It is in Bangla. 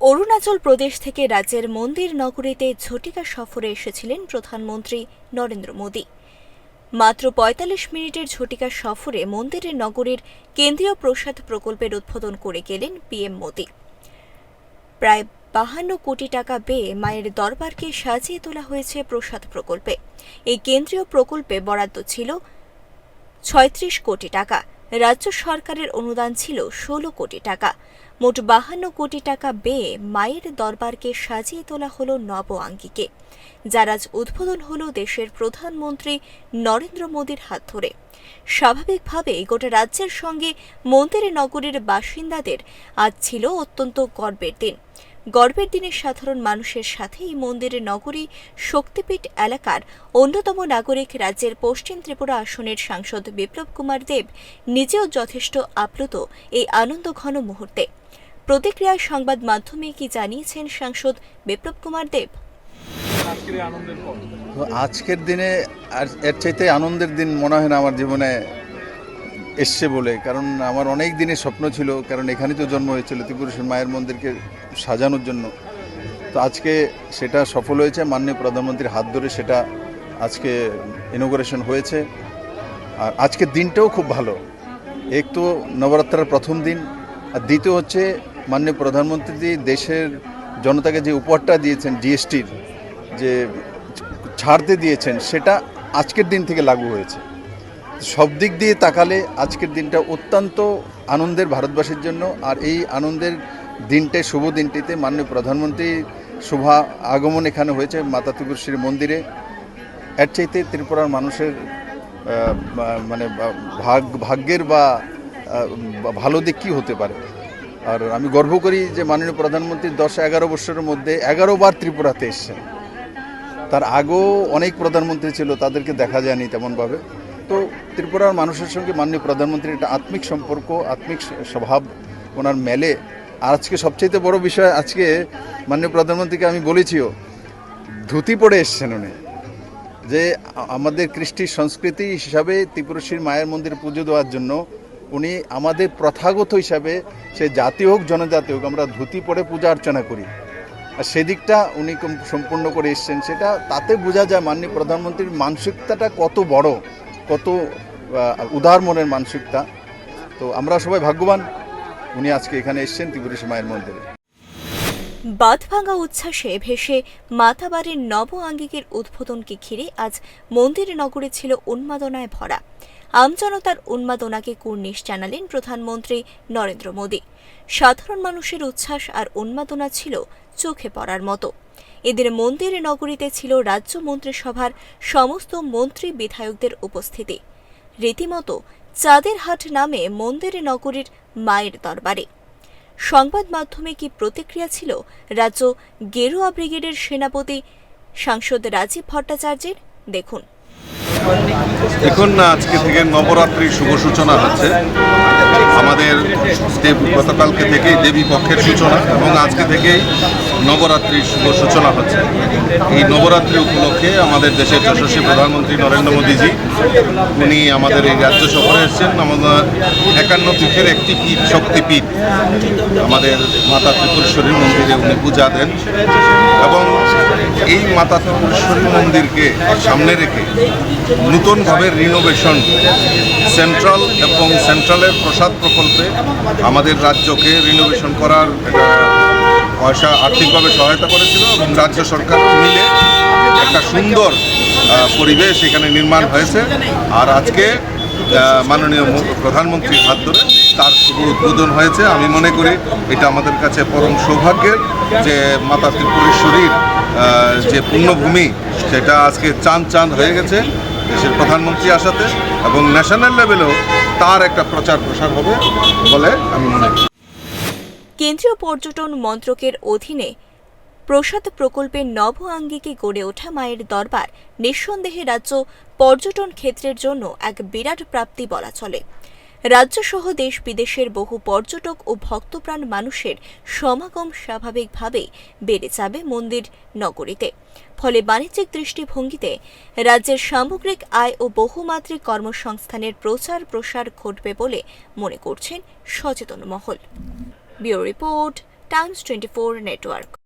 অরুণাচল প্রদেশ থেকে রাজ্যের মন্দির নগরীতে ঝটিকা সফরে এসেছিলেন প্রধানমন্ত্রী নরেন্দ্র মোদী। মাত্র পঁয়তাল্লিশ মিনিটের ঝটিকা সফরে মন্দিরের নগরীর কেন্দ্রীয় প্রসাদ প্রকল্পের উদ্বোধন করে গেলেন পিএম মোদী। প্রায় বাহান্ন কোটি টাকা ব্যয়ে মায়ের দরবারকে সাজিয়ে তোলা হয়েছে প্রসাদ প্রকল্পে। এই কেন্দ্রীয় প্রকল্পে বরাদ্দ ছিল ছয়ত্রিশ কোটি টাকা। রাজ্য সরকারের অনুদান ছিল ষোলো কোটি টাকা। মোট বাহান্ন কোটি টাকা ব্যয়ে মায়ের দরবারকে সাজিয়ে তোলা হল নব আঙ্গিকে যার আজ উদ্বোধন হল দেশের প্রধানমন্ত্রী নরেন্দ্র মোদীর হাত ধরে। স্বাভাবিকভাবে গোটা রাজ্যের সঙ্গে মন্দিরে নগরীর বাসিন্দাদের আজ ছিল অত্যন্ত গর্বের দিন। গর্বের দিনে সাধারণ মানুষের সাথে এই মন্দিরের নগরী শক্তিপীঠ এলাকার অন্যতম নাগরিক রাজ্যের পশ্চিম ত্রিপুরা আসনের সাংসদ বিপ্লব কুমার দেব নিজেও যথেষ্ট আপ্লুত এই আনন্দঘন মুহূর্তে। প্রতিক্রিয়ায় সংবাদ মাধ্যমে কি জানিয়েছেন সাংসদ বিপ্লব কুমার দেব? আজকের এই আনন্দের পর। তো আজকের দিনে আর এর চাইতে আনন্দের দিন মনে হয় না আমার জীবনে এসছে বলে কারণ আমার অনেক দিনের স্বপ্ন ছিল কারণ এখানে তো জন্ম হয়েছিল ত্রিপুরেশ্বর মায়ের মন্দিরকে সাজানোর জন্য। তো আজকে সেটা সফল হয়েছে, মাননীয় প্রধানমন্ত্রীর হাত ধরে সেটা আজকে ইনোগ্রেশন হয়েছে। আর আজকের দিনটাও খুব ভালো। এক তো নবরাত্রার প্রথম দিন, আর দ্বিতীয় হচ্ছে মাননীয় প্রধানমন্ত্রী দেশের জনতাকে যে উপহারটা দিয়েছেন জিএসটির, যে ছাড়তে দিয়েছেন, সেটা আজকের দিন থেকে লাগু হয়েছে। সব দিক দিয়ে তাকালে আজকের দিনটা অত্যন্ত আনন্দের ভারতবাসীর জন্য, আর এই আনন্দের দিনটায় শুভ দিনটিতে মাননীয় প্রধানমন্ত্রী শুভা আগমন এখানে হয়েছে মাতা ত্রিপুরেশ্বরী মন্দিরে। এর চাইতে ত্রিপুরার মানুষের মানে ভাগ, ভাগ্যের বা বা ভালো দিক কী হতে পারে? আর আমি গর্ব করি যে মাননীয় প্রধানমন্ত্রী দশ এগারো বছরের মধ্যে এগারো বার ত্রিপুরাতে এসছেন। তার আগেও অনেক প্রধানমন্ত্রী ছিল, তাদেরকে দেখা যায়নি তেমনভাবে। তো ত্রিপুরার মানুষের সঙ্গে মাননীয় প্রধানমন্ত্রীর একটা আত্মিক সম্পর্ক, আত্মিক স্বভাব, ওনার মেলে। আর আজকে সবচেয়ে বড় বিষয়, আজকে মাননীয় প্রধানমন্ত্রীকে আমি বলেছিও, ধুতি পরে এসছেন উনি। যে আমাদের কৃষ্টি সংস্কৃতি হিসাবে ত্রিপুরেশ্বরী মায়ের মন্দির পুজো দেওয়ার জন্য উনি আমাদের প্রথাগত হিসাবে, সে জাতি হোক, জনজাতি হোক, আমরা ধুতি পরে পূজা অর্চনা করি। আর সেদিকটা উনি সম্পূর্ণ করে এসছেন, সেটা তাতে বোঝা যায় মাননীয় প্রধানমন্ত্রীর মানসিকতাটা কত বড়, কত উদার মনের মানসিকতা। তো আমরা সবাই ভাগ্যবান। উনি আজকে এখানে এসছেন ত্রিপুরেশ্বরী মায়ের মন্দিরে। বাঁধভাঙা উচ্ছ্বাসে ভেসে মাতাবাড়ির নব আঙ্গিকের উদ্বোধনকে ঘিরে আজ মন্দির নগরী ছিল উন্মাদনায় ভরা। আমজনতার উন্মাদনাকে কুর্নিশ জানালেন প্রধানমন্ত্রী নরেন্দ্র মোদী। সাধারণ মানুষের উচ্ছ্বাস আর উন্মাদনা ছিল চোখে পড়ার মতো। এদের মন্দির নগরীতে ছিল রাজ্য মন্ত্রিসভার সমস্ত মন্ত্রী বিধায়কদের উপস্থিতি। রীতিমতো চাঁদের হাট নামে মন্দির নগরীর মায়ের দরবারে। সংবাদ মাধ্যমে কি প্রতিক্রিয়া ছিল রাজ্য গেরুয়া ব্রিগেডের সেনাপতি সাংসদ রাজীব ভট্টাচার্যের? দেখুন। এখন আজকে থেকে নবরাত্রির শুভ সূচনা হচ্ছে। আমাদের দেব গতকালকে থেকেই দেবী পক্ষের সূচনা এবং আজকে থেকেই নবরাত্রির শুভ সূচনা হচ্ছে। এই নবরাত্রি উপলক্ষে আমাদের দেশের যশস্বী প্রধানমন্ত্রী নরেন্দ্র মোদীজি, উনি আমাদের এই রাজ্য সফরে এসেছেন। আমাদের একান্ন পীঠের একটি পীঠ, শক্তিপীঠ, আমাদের মাতা ত্রিপুরেশ্বরী মন্দিরে উনি পূজা দেন। এবং এই মাতা ত্রিপুরেশ্বরী মন্দিরকে সামনে রেখে নূতনভাবে রিনোভেশন সেন্ট্রাল এবং সেন্ট্রালের প্রসাদ প্রকল্পে আমাদের রাজ্যকে রিনোভেশন করার পয়সা আর্থিকভাবে সহায়তা করেছিল এবং রাজ্য সরকার মিলে একটা সুন্দর পরিবেশ এখানে নির্মাণ হয়েছে। আর আজকে মাননীয় প্রধানমন্ত্রীর হাত ধরে তার শুভ উদ্বোধন হয়েছে। আমি মনে করি এটা আমাদের কাছে পরম সৌভাগ্যের যে মাতা ত্রিপুরেশ্বরীর যে পুণ্যভূমি, সেটা আজকে চাঁদ চাঁদ হয়ে গেছে দেশের প্রধানমন্ত্রী আসাতে এবং ন্যাশনাল লেভেলেও তার একটা প্রচার প্রসার হবে বলে আমি মনে করি। কেন্দ্রীয় পর্যটন মন্ত্রকের অধীনে প্রসাদ প্রকল্পের নব আঙ্গিকে গড়ে ওঠা মায়ের দরবার নিঃসন্দেহে রাজ্য পর্যটন ক্ষেত্রের জন্য এক বিরাট প্রাপ্তি বলা চলে। রাজ্যসহ দেশ বিদেশের বহু পর্যটক ও ভক্তপ্রাণ মানুষের সমাগম স্বাভাবিকভাবেই বেড়ে যাবে মন্দির নগরীতে। ফলে বাণিজ্যিক দৃষ্টিভঙ্গিতে রাজ্যের সামগ্রিক আয় ও বহুমাত্রিক কর্মসংস্থানের প্রচার প্রসার ঘটবে বলে মনে করছেন সচেতন মহল। Bureau report, Times twenty four network.